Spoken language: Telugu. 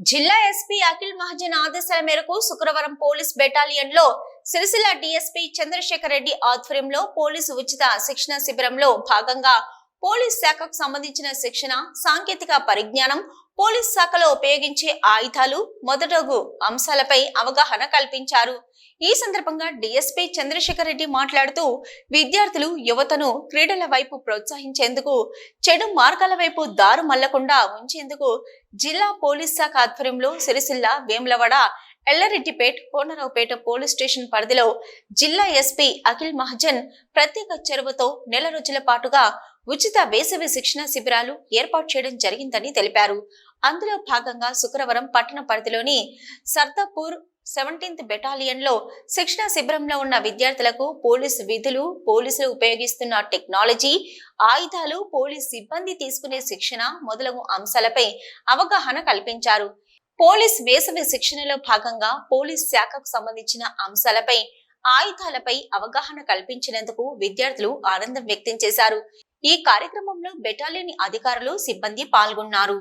జిల్లా ఎస్పీ అఖిల్ మహాజన్ ఆదేశాల మేరకు శుక్రవారం పోలీస్ బెటాలియన్లో సిరిసిల్ల డిఎస్పీ చంద్రశేఖర్ రెడ్డి ఆధ్వర్యంలో పోలీసు ఉచిత శిక్షణ శిబిరంలో భాగంగా పోలీస్ శాఖకు సంబంధించిన శిక్షణ సాంకేతిక పరిజ్ఞానం పోలీస్ శాఖలో ఉపయోగించే ఆయుధాలు మొదటగు అంశాలపై అవగాహన కల్పించారు. ఈ సందర్భంగా డిఎస్పీ చంద్రశేఖర్ రెడ్డి మాట్లాడుతూ విద్యార్థులు యువతను క్రీడల వైపు ప్రోత్సహించేందుకు చెడు మార్గాల వైపు దారు మళ్ళకుండా ఉంచేందుకు జిల్లా పోలీస్ శాఖ ఆధ్వర్యంలో సిరిసిల్ల వేములవాడ ఎల్లరెడ్డిపేట్ కోనరావుపేట పోలీస్ స్టేషన్ పరిధిలో జిల్లా ఎస్పీ అఖిల్ మహజన్ ప్రత్యేక చెరువుతో నెల రోజుల పాటుగా ఉచిత వేసవి శిక్షణ శిబిరాలు ఏర్పాటు చేయడం జరిగిందని తెలిపారు. అందులో భాగంగా శుక్రవారం పట్టణ పరిధిలోని సర్దాపూర్ సెవెంటీన్త్ బెటాలియన్లో శిక్షణ శిబిరంలో ఉన్న విద్యార్థులకు పోలీస్ విధులు పోలీసులు ఉపయోగిస్తున్న టెక్నాలజీ ఆయుధాలు పోలీస్ సిబ్బంది తీసుకునే శిక్షణ మొదలగు అంశాలపై అవగాహన కల్పించారు. పోలీస్ వేసవి శిక్షణలో భాగంగా పోలీస్ శాఖకు సంబంధించిన అంశాలపై ఆయుధాలపై అవగాహన కల్పించినందుకు విద్యార్థులు ఆనందం వ్యక్తం చేశారు. ఈ కార్యక్రమంలో బెటాలియన్ అధికారులు సిబ్బంది పాల్గొన్నారు.